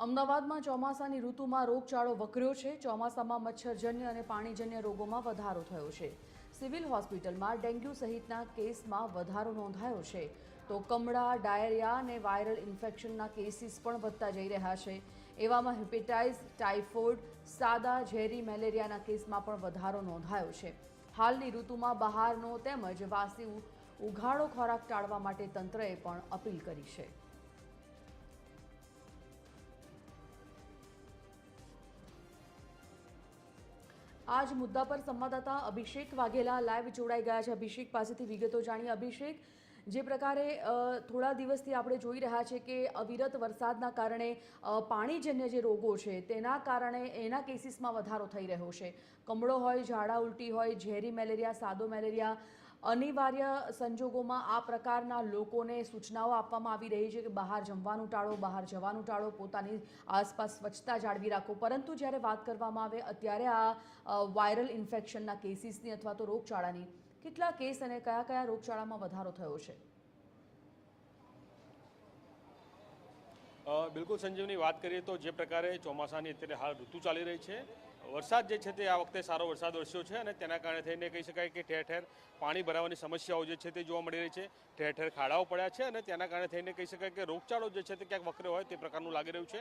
અમદાવાદમાં ચોમાસાની ઋતુમાં રોગચાળો વકર્યો છે. ચોમાસામાં મચ્છરજન્ય અને પાણીજન્ય રોગોમાં વધારો થયો છે. સિવિલ હોસ્પિટલમાં ડેન્ગ્યુ સહિતના કેસમાં વધારો નોંધાયો છે. તો કમળા, ડાયરિયા અને વાયરલ ઇન્ફેક્શનના કેસીસ પણ વધતા જઈ રહ્યા છે. એવામાં હેપેટાઇટિસ, ટાઇફોઇડ, સાદા, ઝેરી, મેલેરિયાના કેસમાં પણ વધારો નોંધાયો છે. હાલની ઋતુમાં બહારનો તેમજ વાસી ઉઘાડો ખોરાક ટાળવા માટે તંત્રએ પણ અપીલ કરી છે. આ જ મુદ્દા પર સંવાદદાતા અભિષેક વાઘેલા લાઈવ જોડાઈ ગયા છે. અભિષેક પાસેથી વિગતો જાણીએ. અભિષેક, જે પ્રકારે થોડા દિવસથી આપણે જોઈ રહ્યા છે કે અવિરત વરસાદના કારણે પાણીજન્ય જે રોગો છે, તેના કારણે એના કેસીસમાં વધારો થઈ રહ્યો છે. કમળો હોય, ઝાડા ઉલટી હોય, ઝેરી મેલેરિયા, સાદો મેલેરિયા અનિવાર્ય સંજોગોમાં આ પ્રકારના લોકોને સૂચનાઓ આપવામાં આવી રહી છે કે બહાર જમવાનું ટાળો, બહાર જવાનું ટાળો, પોતાની આસપાસ સ્વચ્છતા જાળવી રાખો. પરંતુ જ્યારે વાત કરવામાં આવે, અત્યારે આ વાયરલ ઇન્ફેક્શનના કેસીસની અથવા તો રોગચાળાની, કેટલા કેસ અને કયા કયા રોગચાળામાં વધારો થયો છે? બિલકુલ સંજીવની વાત કરીએ તો જે પ્રકારે ચોમાસાની અત્યારે હાલ ઋતુ ચાલી રહી છે, વરસાદ જે છે તે આ વખતે સારો વરસાદ વરસ્યો છે અને તેના કારણે થઈને કહી શકાય કે ઠેર ઠેર પાણી ભરાવાની સમસ્યાઓ જે છે તે જોવા મળી રહી છે, ઠેર ઠેર ખાડાઓ પડ્યા છે અને તેના કારણે થઈને કહી શકાય કે રોગચાળો જે છે તે ક્યાંક વકરે હોય તે પ્રકારનું લાગી રહ્યું છે.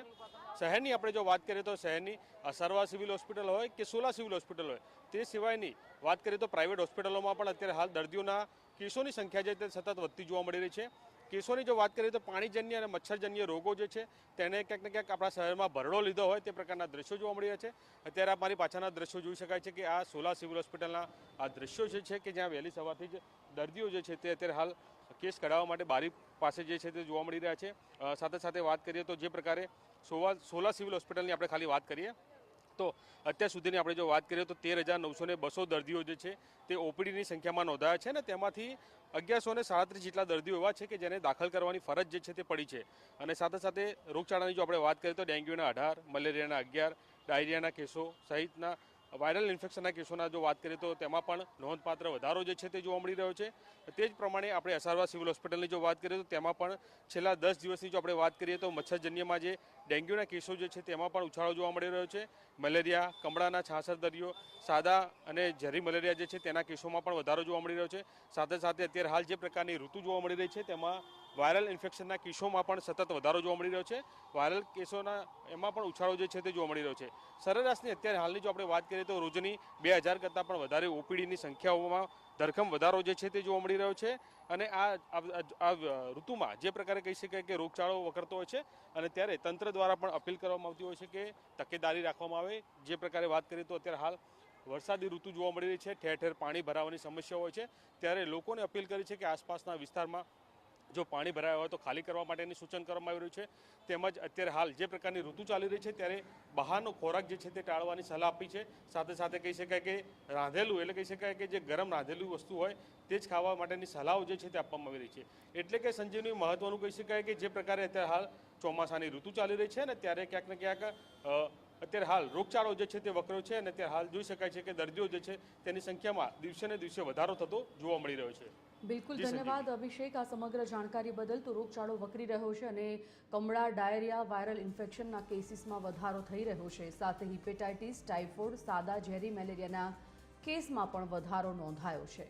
શહેરની આપણે જો વાત કરીએ તો શહેરની અસરવા સિવિલ હોસ્પિટલ હોય કે સોલા સિવિલ હોસ્પિટલ હોય તે સિવાયની વાત કરીએ તો પ્રાઇવેટ હોસ્પિટલોમાં પણ અત્યારે હાલ દર્દીઓના કેસોની સંખ્યા જે તે સતત વધતી જોવા મળી રહી છે. કેસોની જો વાત કરીએ તો પાણીજન્ય અને મચ્છરજન્ય રોગો જે છે, તેને ક્યાંક ને ક્યાંક આપણા શહેરમાં ભરડો લીધો હોય તે પ્રકારના દ્રશ્યો જોવા મળી રહ્યા છે. અત્યારે મારી પાછળના દ્રશ્યો જોઈ શકાય છે કે આ સોલા સિવિલ હોસ્પિટલના આ દ્રશ્યો જે છે કે જ્યાં વહેલી સવારથી જ દર્દીઓ જે છે તે અત્યારે હાલ કેસ કઢાવવા માટે બારી પાસે જે છે તે જોવા મળી રહ્યા છે. સાથે સાથે વાત કરીએ તો જે પ્રકારે સોવા, સોલા સિવિલ હોસ્પિટલની આપણે ખાલી વાત કરીએ. તો અત્યાર સુધીની આપણે જો વાત કરીએ તો તેર હજાર નવસો ને બસો દર્દીઓ જે છે તે ઓપીડીની સંખ્યામાં નોંધાયા છે ને તેમાંથી અગિયારસો ને સાડત્રીસ જેટલા દર્દીઓ એવા છે કે જેને દાખલ કરવાની ફરજ જે છે તે પડી છે. અને સાથે સાથે રોગચાળાની જો આપણે વાત કરીએ તો ડેન્ગ્યુના અઢાર, મલેરિયાના અગિયાર, ડાયરિયાના કેસો સહિતના વાયરલ ઇન્ફેક્શનના કેસોના જો વાત કરીએ તો તેમાં પણ નોંધપાત્ર વધારો જે છે તે જોવા મળી રહ્યો છે. તે જ પ્રમાણે આપણે અસારવા સિવિલ હોસ્પિટલની જો વાત કરીએ તો તેમાં પણ છેલ્લા દસ દિવસની જો આપણે વાત કરીએ તો મચ્છરજન્યમાં જે ડેન્ગ્યુના કેસો જે છે તેમાં પણ ઉછાળો જોવા મળી રહ્યો છે. મલેરિયા, કમળાના છાસર દરિયો, સાદા અને ઝેરી મલેરિયા જે છે તેના કેસોમાં પણ વધારો જોવા મળી રહ્યો છે. સાથે સાથે અત્યારે હાલ જે પ્રકારની ઋતુ જોવા મળી રહી છે તેમાં વાયરલ ઇન્ફેક્શનના કેસોમાં પણ સતત વધારો જોવા મળી રહ્યો છે. વાયરલ કેસોના એમાં પણ ઉછાળો જે છે તે જોવા મળી રહ્યો છે. સરેરાશની અત્યારે હાલની જો આપણે વાત કરીએ તો રોજની બે હજાર કરતાં પણ વધારે ઓપીડીની સંખ્યાઓમાં ધરખમ વધારો જે છે તે જોવા મળી રહ્યો છે. અને આ ઋતુમાં જે પ્રકારે કહી શકાય કે રોગચાળો વકરતો હોય છે અને ત્યારે તંત્ર દ્વારા પણ અપીલ કરવામાં આવતી હોય છે કે તકેદારી રાખવામાં આવે. જે પ્રકારે વાત કરીએ તો અત્યારે હાલ વરસાદી ઋતુ જોવા મળી રહી છે. ઠેર ઠેર પાણી ભરાવાની સમસ્યા હોય છે. ત્યારે લોકોને અપીલ કરી છે કે આસપાસના વિસ્તારમાં જો પાણી ભરાયા હોય તો ખાલી કરવા માટેની સૂચન કરવામાં આવી રહ્યું છે. તેમજ અત્યારે હાલ જે પ્રકારની ઋતુ ચાલી રહી છે ત્યારે બહારનો ખોરાક જે છે તે ટાળવાની સલાહ આપી છે. સાથે સાથે કહી શકાય કે રાંધેલું એટલે કહી શકાય કે જે ગરમ રાંધેલું વસ્તુ હોય તે જ ખાવા માટેની સલાહો જે છે તે આપવામાં આવી રહી છે. એટલે કે સંજીવની મહત્વનું કહી શકાય કે જે પ્રકારે અત્યારે હાલ ચોમાસાની ઋતુ ચાલી રહી છે ને ત્યારે ક્યાંક ને ક્યાંક અત્યારે હાલ રોગચાળો જે છે તે વકરો છે અને અત્યારે હાલ જોઈ શકાય છે કે દર્દીઓ જે છે તેની સંખ્યામાં દિવસે ને દિવસે વધારો થતો જોવા મળી રહ્યો છે. બિલકુલ ધન્યવાદ. અભિષેક આ સમગ્ર જાણકારી બદલ તો રોગચાળો વકરી રહ્યો છે અને કમળા ડાયરિયા વાયરલ ઇન્ફેક્શનના કેસીસમાં વધારો થઈ રહ્યો છે. સાથે હિપેટાઇટિસ ટાઇફોઇડ સાદા ઝેરી મેલેરિયાના કેસમાં પણ વધારો નોંધાયો છે.